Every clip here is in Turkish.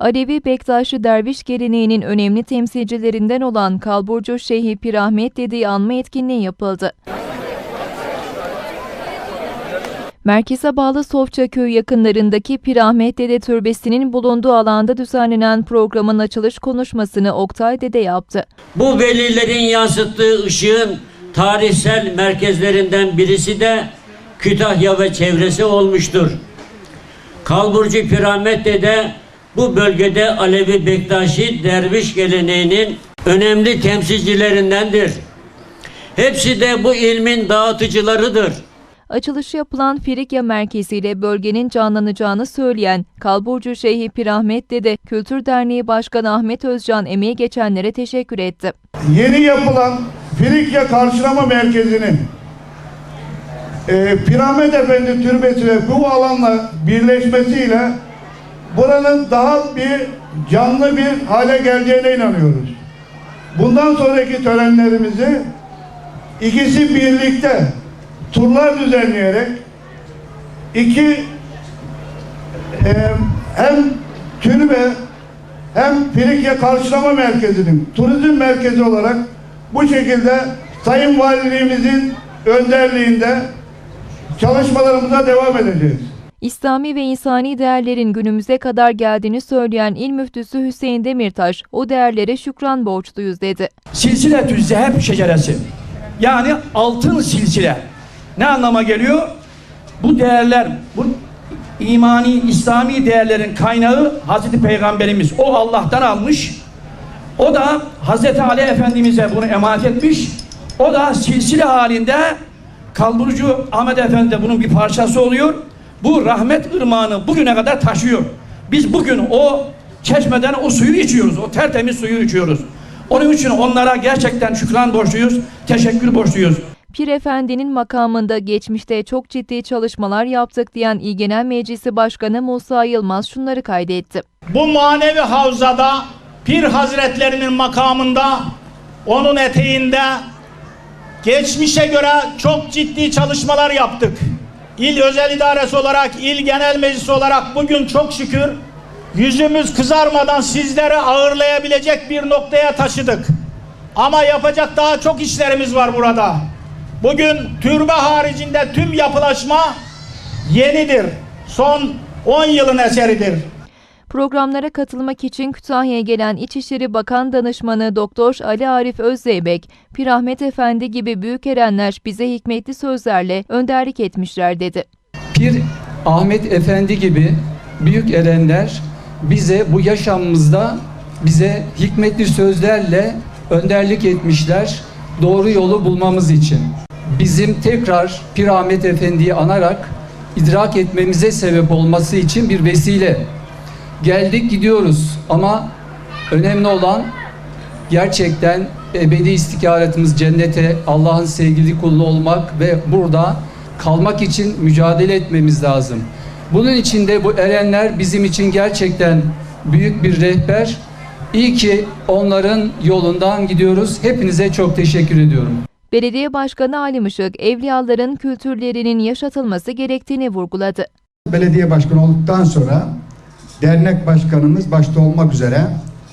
Alevi Bektaşi Derviş geleneğinin önemli temsilcilerinden olan Kalburcu Şeyhi Pir Ahmet Dede'yi anma etkinliği yapıldı. Merkeze bağlı Sofça Köyü yakınlarındaki Pir Ahmet Dede Türbesi'nin bulunduğu alanda düzenlenen programın açılış konuşmasını Oktay Dede yaptı. Bu velilerin yansıttığı ışığın tarihsel merkezlerinden birisi de Kütahya ve çevresi olmuştur. Kalburcu Piramit'te de bu bölgede Alevi Bektaşi derviş geleneğinin önemli temsilcilerindendir. Hepsi de bu ilmin dağıtıcılarıdır. Açılışı yapılan Frikya Merkezi ile bölgenin canlanacağını söyleyen Kalburcu Şeyhi Pir Ahmet Dede Kültür Derneği Başkanı Ahmet Özcan emeği geçenlere teşekkür etti. yeni yapılan Frikya Karşılama Merkezi'nin e, Piramit Efendi Türbesi'yle bu alanla birleşmesiyle buranın daha bir canlı bir hale geleceğine inanıyoruz. Bundan sonraki törenlerimizi ikisi birlikte turlar düzenleyerek iki e, hem türbe hem Frikya Karşılama Merkezi'nin turizm merkezi olarak bu şekilde Sayın Valiliğimizin önderliğinde çalışmalarımıza devam edeceğiz. İslami ve insani değerlerin günümüze kadar geldiğini söyleyen İl Müftüsü Hüseyin Demirtaş, o değerlere şükran borçluyuz dedi. Silsiletü zeheb şeceresi. Yani altın silsile. Ne anlama geliyor? Bu değerler, bu imani, İslami değerlerin kaynağı Hazreti Peygamberimiz. O Allah'tan almış. O da Hazreti Ali Efendimiz'e bunu emanet etmiş. O da silsile halinde Kalburcu Ahmet Efendi de bunun bir parçası oluyor. Bu rahmet ırmağını bugüne kadar taşıyor. Biz bugün o çeşmeden o suyu içiyoruz. O tertemiz suyu içiyoruz. Onun için onlara gerçekten şükran borçluyuz, teşekkür borçluyuz. Pir Efendi'nin makamında geçmişte çok ciddi çalışmalar yaptık diyen İl Genel Meclisi Başkanı Musa Yılmaz şunları kaydetti. Bu manevi havzada Pir Hazretlerinin makamında onun eteğinde geçmişe göre çok ciddi çalışmalar yaptık. İl Özel İdaresi olarak, İl Genel Meclisi olarak bugün çok şükür yüzümüz kızarmadan sizleri ağırlayabilecek bir noktaya taşıdık. Ama yapacak daha çok işlerimiz var burada. Bugün türbe haricinde tüm yapılaşma yenidir. Son 10 yılın eseridir. Programlara katılmak için Kütahya'ya gelen İçişleri Bakan Danışmanı Doktor Ali Arif Özzeybek, Pir Ahmet Efendi gibi büyük erenler bize hikmetli sözlerle önderlik etmişler dedi. Pir Ahmet Efendi gibi büyük erenler bize bu yaşamımızda bize hikmetli sözlerle önderlik etmişler doğru yolu bulmamız için. Bizim tekrar Pir Ahmet Efendi'yi anarak idrak etmemize sebep olması için bir vesile. Geldik gidiyoruz ama önemli olan gerçekten ebedi istikaretimiz cennete Allah'ın sevgili kulu olmak ve burada kalmak için mücadele etmemiz lazım. Bunun için de bu erenler bizim için gerçekten büyük bir rehber. İyi ki onların yolundan gidiyoruz. Hepinize çok teşekkür ediyorum. Belediye Başkanı Ali Işık, evliyaların kültürlerinin yaşatılması gerektiğini vurguladı. belediye başkanı olduktan sonra dernek başkanımız başta olmak üzere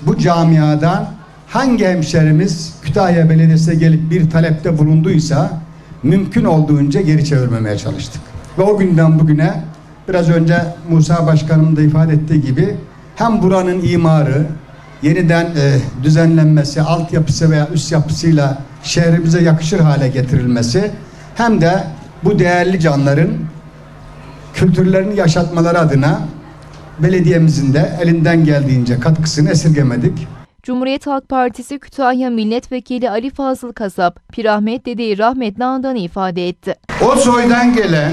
bu camiadan hangi hemşerimiz Kütahya Belediyesi'ne gelip bir talepte bulunduysa mümkün olduğunca geri çevirmemeye çalıştık. Ve o günden bugüne biraz önce Musa Başkanım da ifade ettiği gibi hem buranın imarı, yeniden e, düzenlenmesi, altyapısı veya üst yapısıyla şehrimize yakışır hale getirilmesi hem de bu değerli canların kültürlerini yaşatmaları adına belediyemizin de elinden geldiğince katkısını esirgemedik. Cumhuriyet Halk Partisi Kütahya Milletvekili Ali Fazıl Kasap, Pir Ahmet Dede'yi rahmetli andığını ifade etti. O soydan gelen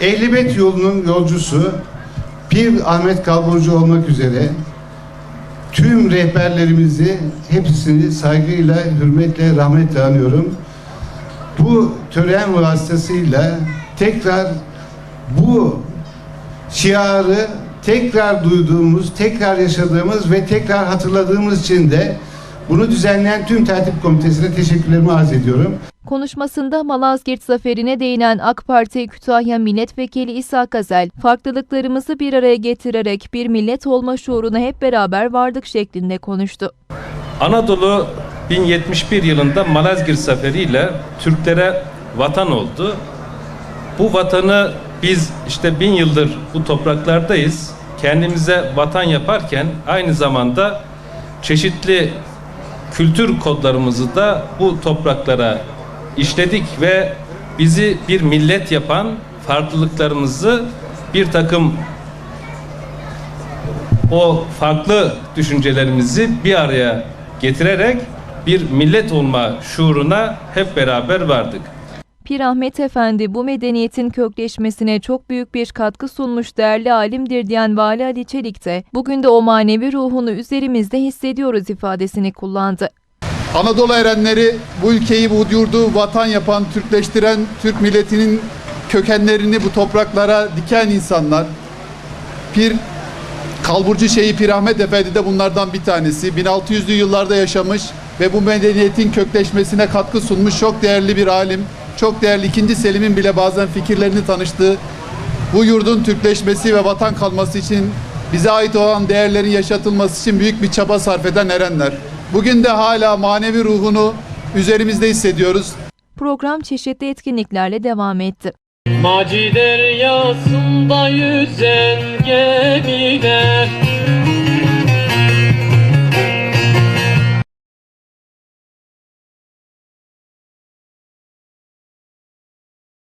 Ehlibet yolunun yolcusu Pir Ahmet Kalburcu olmak üzere tüm rehberlerimizi hepsini saygıyla, hürmetle, rahmetle anıyorum. Bu tören vasıtasıyla tekrar bu şiarı tekrar duyduğumuz, tekrar yaşadığımız ve tekrar hatırladığımız için de bunu düzenleyen tüm tertip komitesine teşekkürlerimi arz ediyorum. Konuşmasında Malazgirt zaferine değinen AK Parti Kütahya Milletvekili İsa Kazel, farklılıklarımızı bir araya getirerek bir millet olma şuuruna hep beraber vardık şeklinde konuştu. Anadolu 1071 yılında Malazgirt Zaferi ile Türklere vatan oldu. Bu vatanı biz işte bin yıldır bu topraklardayız. Kendimize vatan yaparken aynı zamanda çeşitli kültür kodlarımızı da bu topraklara işledik ve bizi bir millet yapan farklılıklarımızı bir takım o farklı düşüncelerimizi bir araya getirerek bir millet olma şuuruna hep beraber vardık. Pir Ahmet Efendi bu medeniyetin kökleşmesine çok büyük bir katkı sunmuş değerli alimdir diyen Vali Ali Çelik de bugün de o manevi ruhunu üzerimizde hissediyoruz ifadesini kullandı. Anadolu erenleri bu ülkeyi, bu yurdu vatan yapan, Türkleştiren Türk milletinin kökenlerini bu topraklara diken insanlar. Pir Kalburcu Şeyhi Pir Ahmet Efendi de bunlardan bir tanesi. 1600'lü yıllarda yaşamış ve bu medeniyetin kökleşmesine katkı sunmuş çok değerli bir alim. Çok değerli 2. Selim'in bile bazen fikirlerini tanıştığı bu yurdun Türkleşmesi ve vatan kalması için bize ait olan değerlerin yaşatılması için büyük bir çaba sarf eden erenler. Bugün de hala manevi ruhunu üzerimizde hissediyoruz. Program çeşitli etkinliklerle devam etti. Maci deryasında yüzen gemide